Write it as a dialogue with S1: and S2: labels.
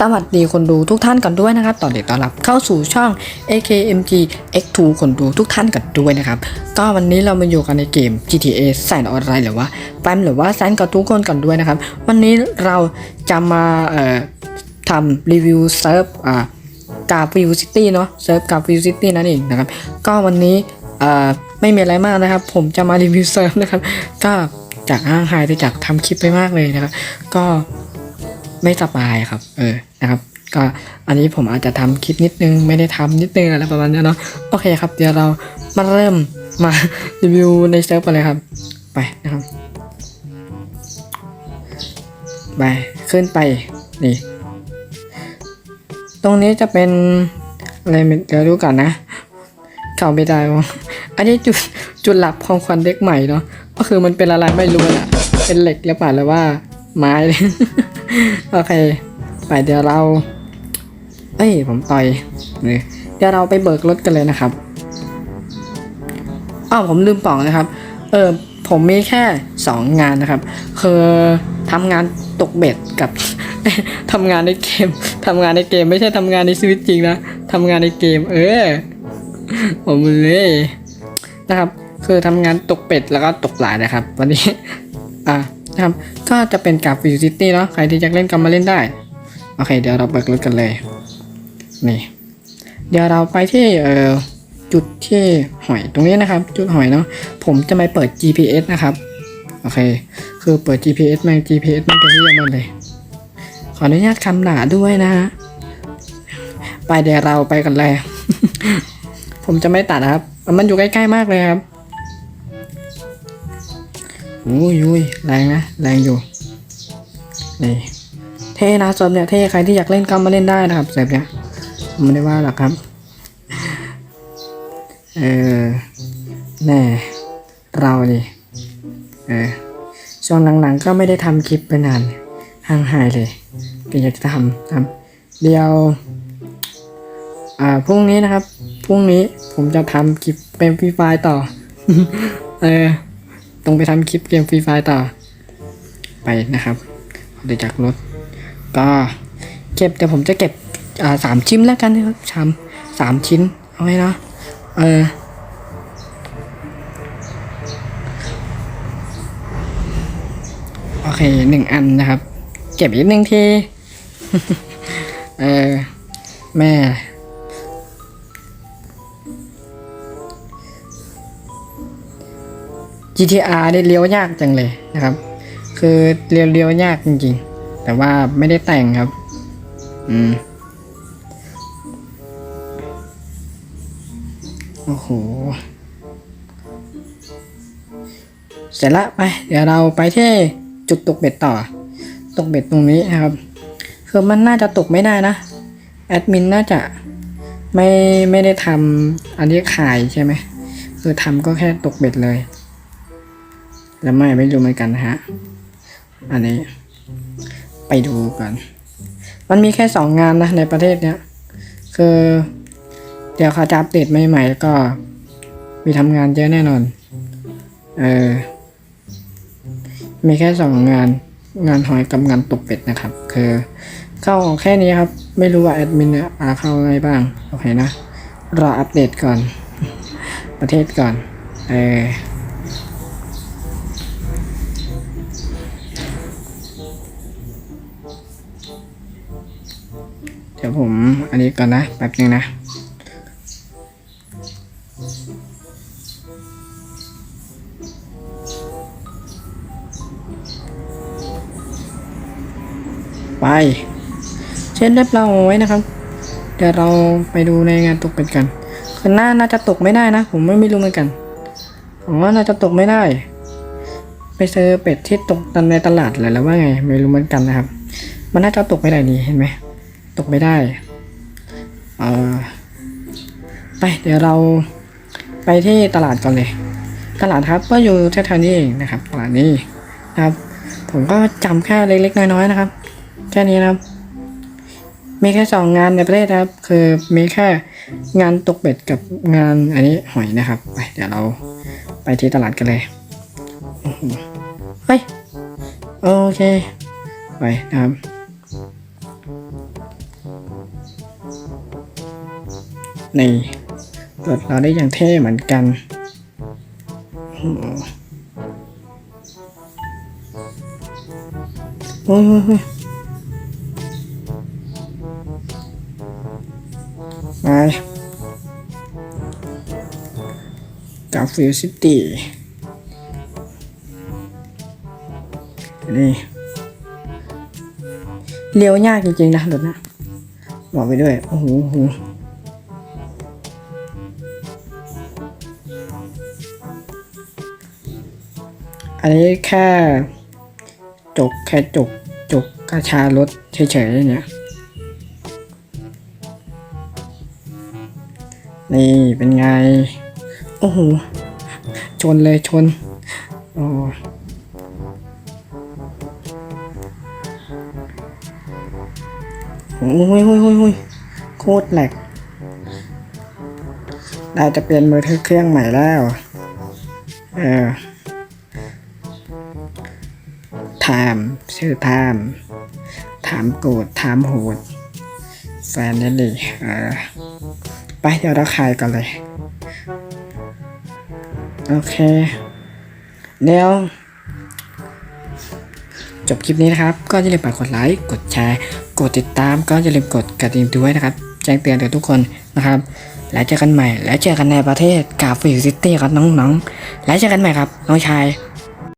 S1: สวัสดีคนดูทุกท่านกันด้วยนะครับตอนเด็กต้อนรับเข้าสู่ช่อง AKMG X2 คนดูทุกท่านกันด้วยนะครับ ก็วันนี้เรามาอยู่กันในเกม GTA แสนออนไลน์หรือว่าแปมหรือว่าแสนกับทุกคนกันด้วยนะครับ วันนี้เราจะมาเอ่อทำรีวิวเซิร์ฟอ่ากาฟิวซิตี้เนาะเซิร์ฟกาฟิวซิตี้นั่นเองนะครับ ก็วันนี้เอ่อไม่มีอะไรมากนะครับ ผมจะมารีวิวเซิร์ฟนะครับ ก็จากอ้างหายไปจากทำคลิปไปมากเลยนะครับ ก็ ไม่สบายครับ เออนะครับ ก็อันนี้ผมอาจจะทำคลิปนิดนึงไม่ได้ทำนิดนึงอะไรประมาณนี้เนาะโอเคครับ เดี๋ยวเรามาเริ่มมารีวิวในเซิร์ฟกันเลยครับ ไปนะครับไปขึ้นไปนี่ตรงนี้จะเป็นอะไรไม่เดี๋ยวดูก่อนนะเข้าไม่ได้วะอันนี้จุดจุดหลักของควันเด็กใหม่เนาะก็คือมันเป็นอะไรไม่รู้อะเป็นเหล็กหรือเปล่าหรือว่าไม้ โอเค ไปเดี๋ยวเรา เอ้ย ผมต่อยเดี๋ยวเราไปเบิกรถกันเลยนะครับอ้าวผมลืมบอกนะครับ เออผมมีแค่สองงานนะครับ คือทำงานตกเบ็ดกับ ทำงานในเกมทำงานในเกมไม่ใช่ทำงานในชีวิตจริงนะทำงานในเกม เออ ผมเลยนะครับ คือทำงานตกเป็ดแล้วก็ตกหลายนะครับ วันนี้ อะ นะครับก็จะเป็นกับฟิวซิตี้เนาะใครที่อยากเล่นก็มาเล่นได้ โอเค เดี๋ยวเราเบิกรถกันเลย นี่ เดี๋ยวเราไปที่เอ่อจุดที่หอยตรงนี้นะครับ จุดหอยเนาะผมจะไม่เปิด GPS นะครับ โอเค คือเปิด GPS แม่ง GPS แม่งจะเรียกมันเลย ขออนุญาตคำหนาด้วยนะฮะไปเดี๋ยวเราไปกันเลย ผมจะไม่ตัดนะครับ มันอยู่ใกล้ๆมากเลยครับ อุ้ยอุ้ยแรงนะแรงอยู่นี่เท่นะเซิร์ฟเนี่ยเท่ใครที่อยากเล่นก็มาเล่นได้นะครับเซิร์ฟเนี่ยไม่ได้ว่าหรอกครับเออแน่เราดิเออช่วงหลังๆก็ไม่ได้ทำคลิปไปนานห่างหายเลยก็อยากจะทำทำเดียวอ่าพรุ่งนี้นะครับพรุ่งนี้ผมจะทำคลิปเป็นฟรีไฟต่อ เออ ต้องไปทำคลิปเกมฟรีไฟต่อ ไปนะครับเดี๋ยวจากรถ ก็เก็บแต่ผมจะเก็บอ่าสามชิ้นแล้วกันนะครับชามสามชิ้น เอาไว้เนาะเออโอเคหนึ่งอันนะครับ เก็บอีกหนึ่งที เออ แม่ GTR ได้เลี้ยวยากจังเลยนะครับ คือเลี้ยวเลี้ยวยากจริงๆ แต่ว่าไม่ได้แต่งครับ อืม โอ้โห เสร็จละไป เดี๋ยวเราไปที่จุดตกเบ็ดต่อ ตกเบ็ดตรงนี้นะครับ คือมันน่าจะตกไม่ได้นะ แอดมินน่าจะไม่ไม่ได้ทำอันนี้ขายใช่ไหมคือทำก็แค่ตกเบ็ดเลย แล้วไม่ไม่รู้เหมือนกันนะฮะ อันนี้ ไปดูกัน มันมีแค่สองงานนะในประเทศเนี้ย คือ เดี๋ยวเขาจะอัปเดตใหม่ๆแล้วก็ มีทำงานเยอะแน่นอน เออ มีแค่สองงาน งานหอยกับงานตกเป็ดนะครับ คือ เข้าแค่นี้ครับ ไม่รู้ว่าแอดมินเนี่ยอาเข้าไงบ้าง โอเคนะ รออัปเดตก่อน ประเทศก่อน เออ เดี๋ยวผมอันนี้ก่อนนะแป๊บนึงนะไปเช็ดเรียบร้อยนะครับ เดี๋ยวเราไปดูในงานตกเป็ดกันคือหน้าน่าจะตกไม่ได้นะ ผมไม่ไม่รู้เหมือนกันผมว่าน่าจะตกไม่ได้ ไปซื้อเป็ดที่ตกตในตลาดเลยแล้วว่าไงไม่รู้เหมือนกันนะครับ มันน่าจะตกไม่ได้นี่เห็นไหมตกไม่ได้เออไปเดี๋ยวเราไปที่ตลาดก่อนเลย ตลาดครับก็อยู่แถวๆนี้เองนะครับตลาดนี้นะครับ ผมก็จำแค่เล็กๆน้อยๆนะครับ แค่นี้นะครับ มีแค่สองงานในประเทศนะครับ คือมีแค่งานตกเบ็ดกับงานอันนี้หอยนะครับไปเดี๋ยวเราไปที่ตลาดกันเลย ไปโอเค ไปนะครับนี่ตรวจเราได้อย่างเท่เหมือนกันโอ้ยไปกาฟิวซิตี้ นี่เลี้ยวยากจริงๆนะรถนะ บอกไปด้วย โอ้โหอันนี้แค่จกแค่จกจกกระชารถเฉยๆเนี่ยนี่เป็นไง โอ้โห ชนเลยชนโอ้ โอ้ยโอ้ยโอ้ยโอ้ยโคตรแหลกได้จะเปลี่ยนมือถือเครื่องใหม่แล้ว เออถามชื่อถาม ถามโกรธถามโหด แฟนนี่ดิเออ ไปเดี๋ยวเราขายก่อนเลย โอเค เดี๋ยว จบคลิปนี้นะครับ ก็อย่าลืมฝากกดไลค์ กดแชร์ กดติดตาม ก็อย่าลืมกดกระดิ่งด้วยนะครับ แจ้งเตือนกับทุกคนนะครับ แล้วเจอกันใหม่ แล้วเจอกันในประเทศกาฟิลซิตี้ครับน้องๆ แล้วเจอกันใหม่ครับน้องชาย